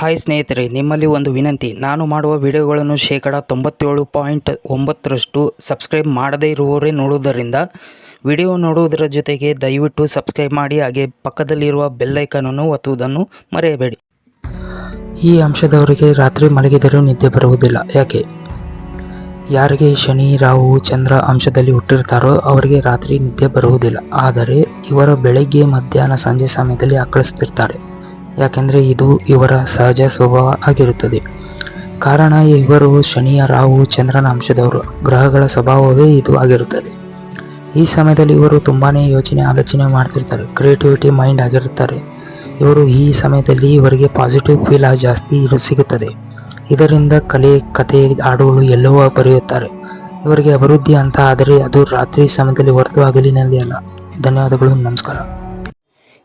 Hi ಸ್ನೇಹಿತರೆ, ನಿಮ್ಮಲ್ಲಿ ಒಂದು ವಿನಂತಿ. ನಾನು ಮಾಡುವ ವಿಡಿಯೋಗಳನ್ನು ಶೇಕಡ ತೊಂಬತ್ತೇಳು ಪಾಯಿಂಟ್ ಒಂಬತ್ತರಷ್ಟು ಸಬ್ಸ್ಕ್ರೈಬ್ ಮಾಡದೇ ಇರುವವರೇ ನೋಡುವುದರಿಂದ ವಿಡಿಯೋ ನೋಡುವುದರ ಜೊತೆಗೆ ದಯವಿಟ್ಟು ಸಬ್ಸ್ಕ್ರೈಬ್ ಮಾಡಿ, ಹಾಗೆ ಪಕ್ಕದಲ್ಲಿರುವ ಬೆಲ್ಲೈಕನನ್ನು ಒತ್ತುವುದನ್ನು ಮರೆಯಬೇಡಿ. ಈ ಅಂಶದವರಿಗೆ ರಾತ್ರಿ ಮಲಗಿದರೂ ನಿದ್ದೆ ಬರುವುದಿಲ್ಲ. ಯಾಕೆ? ಯಾರಿಗೆ ಶನಿ, ರಾಹು, ಚಂದ್ರ ಅಂಶದಲ್ಲಿ ಹುಟ್ಟಿರ್ತಾರೋ ಅವರಿಗೆ ರಾತ್ರಿ ನಿದ್ದೆ ಬರುವುದಿಲ್ಲ. ಆದರೆ, ಇವರು ಬೆಳಗ್ಗೆ, ಮಧ್ಯಾಹ್ನ, ಸಂಜೆ ಸಮಯದಲ್ಲಿ ಆಕಳಿಸ್ತಿರ್ತಾರೆ. ಯಾಕೆಂದರೆ ಇದು ಇವರ ಸಹಜ ಸ್ವಭಾವ ಆಗಿರುತ್ತದೆ. ಕಾರಣ, ಇವರು ಶನಿಯ ರಾಹು, ಚಂದ್ರನ ಅಂಶದವರು. ಗ್ರಹಗಳ ಸ್ವಭಾವವೇ ಇದು ಆಗಿರುತ್ತದೆ. ಈ ಸಮಯದಲ್ಲಿ ಇವರು ತುಂಬಾ ಯೋಚನೆ, ಆಲೋಚನೆ ಮಾಡ್ತಿರ್ತಾರೆ. ಕ್ರಿಯೇಟಿವಿಟಿ ಮೈಂಡ್ ಆಗಿರುತ್ತಾರೆ. ಇವರು ಈ ಸಮಯದಲ್ಲಿ ಇವರಿಗೆ ಪಾಸಿಟಿವ್ ಫೀಲ್ ಜಾಸ್ತಿ ಇರು, ಸಿಗುತ್ತದೆ. ಇದರಿಂದ ಕಲೆ, ಕತೆ, ಹಾಡುಗಳು ಎಲ್ಲವೂ ಬರೆಯುತ್ತಾರೆ. ಇವರಿಗೆ ಅಭಿವೃದ್ಧಿ ಅಂತ ಆದರೆ ಅದು ರಾತ್ರಿ ಸಮಯದಲ್ಲಿ ಹೊರತು ಹಗಲಿನಲ್ಲಿ ಅಲ್ಲ. ಧನ್ಯವಾದಗಳು, ನಮಸ್ಕಾರ.